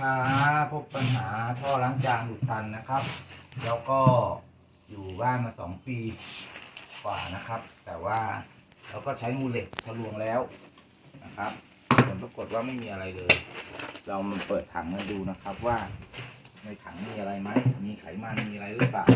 ค้าพบปัญหาท่อล้างจานอุดตันนะครับ แล้วก็อยู่บ้านมาสองปีกว่านะครับ แต่ว่าเราก็ใช้มูเหล็กทะลวงแล้วนะครับผลปรากฏว่าไม่มีอะไรเลย เรามาเปิดถังมาดูนะครับว่าในถังมีอะไรไหมมีไขมันมีอะไรหรือเปล่า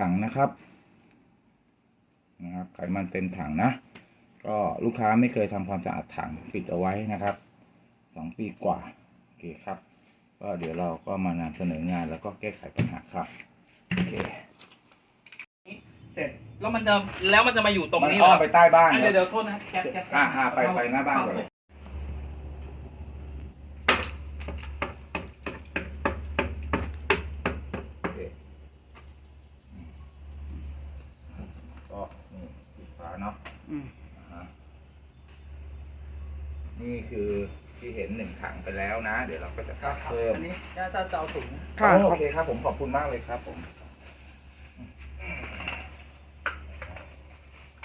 ถังนะครับนะครับ ไขมันเต็มถังนะ ก็ลูกค้าไม่เคยทำความสะอาดถังปิดเอาไว้นะครับสองปีกว่าโอเคครับ ก็เดี๋ยวเราก็มานำเสนองานแล้วก็แก้ไขปัญหาครับโอเคเสร็จแล้วมันจะแล้วมันจะมาอยู่ตรงมันนี้อ้อมเหรไปใต้บ้านอะคเดี๋รัยวบเดี๋ยวโทษนะแก๊สแก๊สอ่าอ่าไปไปหน้าบ้านก่อนเลย โอเคอืมก็นี่ ปิดฝาเนาะอืมอ่าฮะนี่คือที่เห็นหนึ่งถังไปแล้วนะ เดี๋ยวเราก็จะครับเพิ่มอันนี้น่าจะจะเอาถุงค่ะโอเคครับ ผมขอบคุณมากเลยครับ ผม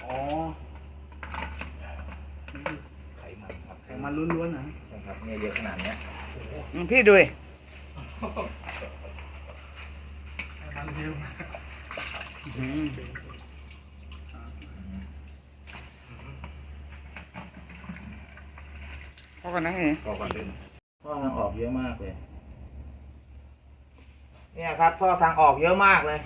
อ๋อไขมันครับไขมันล้วนๆนะใช่ครับเนี่ยเยอะขนาดเนี้ยอืมพี่ดูดิไขมันเร็วอืม พอกันนะเองพอก่อนเป็นท่อทางออกเยอะมากเลย เนี่ยครับท่อทางออกเยอะมากเลย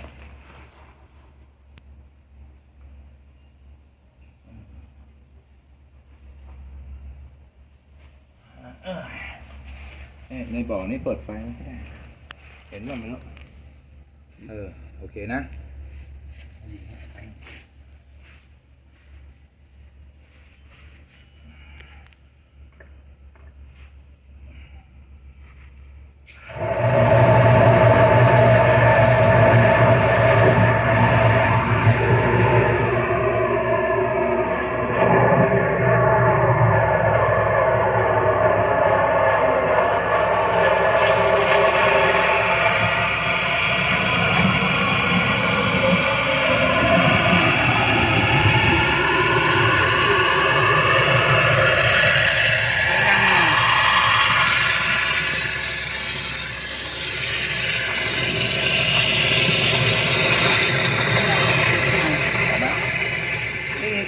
เนี่ยในบ่อนี่เปิดไฟไม่ได้ เห็นบ้างไหมลูกเออ โอเคนะ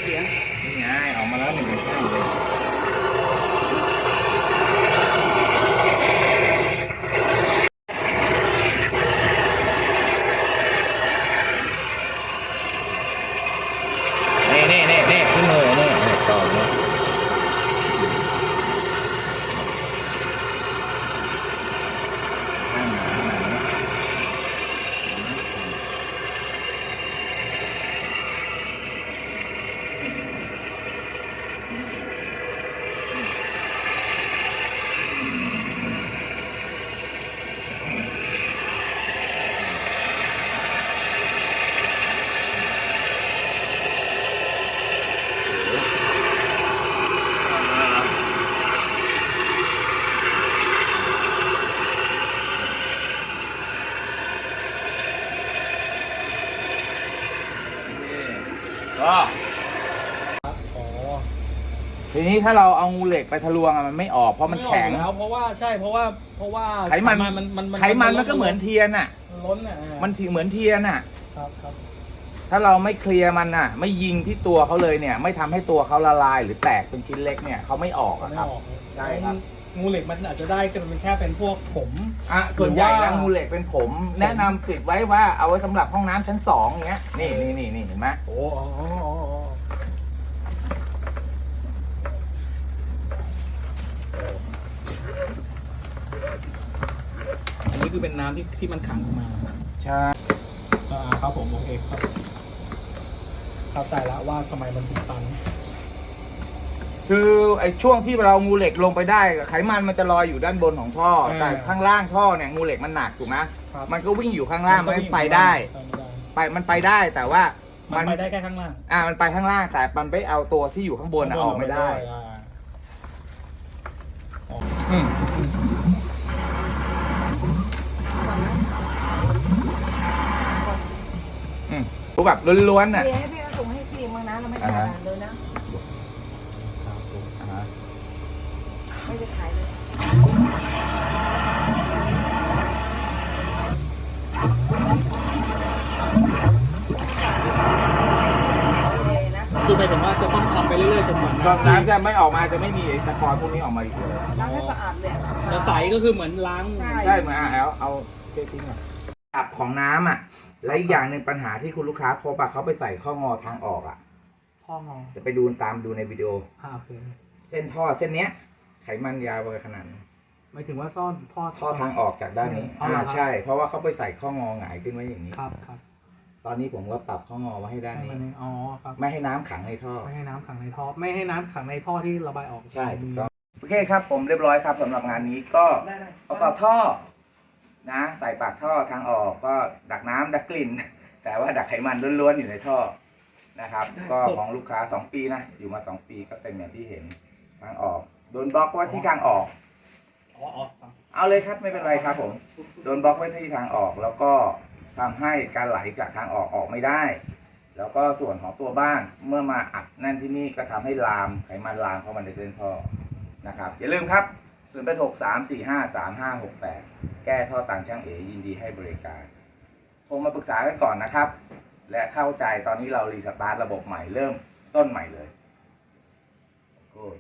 เสียง นี่ไงออกมาแล้วหนึ่งข้างเลยนี่นี่นี่นี่ขึ้นมือนี่นี่ต่อเลยข้างหนาข้างหนาเนี่ยก็ อ๋อ ทีนี้ถ้าเราเอางูเหล็กไปทะลวงอะมันไม่ออกเพราะมันแข็งไออกแล้วเพราะว่าใช่เพราะว่าเพราะว่าไขมัน มันมันไขมันมันก็เหมือนเทียนอะมันล้นอะอ่ามันถือเหมือนเทียนอะ ครับครับถ้าเราไม่เคลียร์มันอะ ไม่ยิงที่ตัวเขาเลยเนี่ย ไม่ทำให้ตัวเขาละลายหรือแตกเป็นชิ้นเล็กเนี่ยเขาไม่ออกอะไม่ครับ ออกใช่ครับ งูเหล็กมันอาจจะได้กันเป็นแค่เป็นพวกผม อะส่วนใหญ่หรือแล้วว่างูเหล็กเป็นผม แนะนำติดไว้ว่าเอาไว้สำหรับห้องน้ำชั้นสองอย่างเงี้ยนี่นี่นี่นี่เห็นไหมโอ้อ๋ออ๋ออ๋ออ๋ออันนี้คือเป็นน้ำที่ที่มันขังออกมาใช่อ่าครับผมโอเคครับเข้าใจแล้วว่าทำไมมันถึงตัน คือไอ้ช่วงที่เรางูเหล็กลงไปได้ไขมันมันจะลอยอยู่ด้านบนของท่อ อ่าแต่ข้างล่างท่อเนี่ยงูเหล็กมันหนักถูกไหมครับ มันก็วิ่งอยู่ข้างล่างมันไปได้ ไปมันไปได้แต่ว่ามัมันนไปได้แค่ข้างล่างอ่ามันไปข้างล่างแต่มันไปเอาตัวที่อยู่ข้างบนอะออกไม่ได้ อ่าออกอืมอืมรู้แบบล้วนๆน่ะพี่ให้พี่เอาส่งให้พี่มั้งนะเราไม่จ่ายอ่าฮะเลยนะ ครับผม อ่าฮะ ไม่ได้ขายเลยเลยนะคือหมายถึงว่าจะต้องทำไปเรื่อยๆจนกว่าตอนน้ำน้ำจะไม่ออกมาจะไม่มีไอ้ตะกอนพวกนี้ออกมาอีกเลยล้างให้สะอาดเลยจะใสก็คือเหมือนล้างใช่ใช่ไหมอะเอาเอาเททิ้งอะอับของน้ำอะ และอีกอย่างหนึ่งปัญหาที่คุณลูกค้าพบอะเขาไปใส่ข้องอทางออกอะ ท่องอจะไปดูตามดูในวิดีโอ อ่าโอเคเส้นท่อเส้นเนี้ย ไขมันยาวไปขนาดนี้หมายถึงว่าซ่อนท่อ ท่อทางออกจากด้านนี้อ๋อเหรออ่าครับ ใช่ เพราะว่าเขาไปใส่ข้องอหงายขึ้นไว้อย่างนี้ ครับครับตอนนี้ผมก็ปรับข้องอมาให้ด้านให้นี้มันอ๋อครับไม่ให้น้ำขังในท่อ ไม่ให้น้ำขังในท่อ ไม่ให้น้ำขังในท่อที่ระบายออกใช่ถูกต้องโอเคครับ ผมเรียบร้อยครับสำหรับงานนี้ก็ ได้ได้ประกอบท่อนะ ใส่ปากท่อทางออกก็ดักน้ำดักกลิ่น แต่ว่าดักไขมันล้วนๆอยู่ในท่อนะครับ ก็ของลูกค้า 2 ปีนะ อยู่มา 2 ปีก็เต็มอย่างที่เห็นทางออก โดนบล็อกไว้ที่ทางออก อ๋ออ๋อครับเอาเลยครับไม่เป็นไรครับผมโดนบล็อกไว้ที่ทางออก แล้วก็ทำให้การไหลจากทางออกออกไม่ได้ แล้วก็ส่วนของตัวบ้านเมื่อมาอัดแน่นที่นี่ก็ทำให้ลามไขมันลามเข้ามาในเส้นท่อนะครับอย่าลืมครับ0 8 6 3 4 5 3 5 6 8 แก้ท่อต่างช่างเอยินดีให้บริการโทรมาปรึกษากันก่อนนะครับ และเข้าใจตอนนี้เรารีสตาร์ทระบบใหม่เริ่มต้นใหม่เลย Good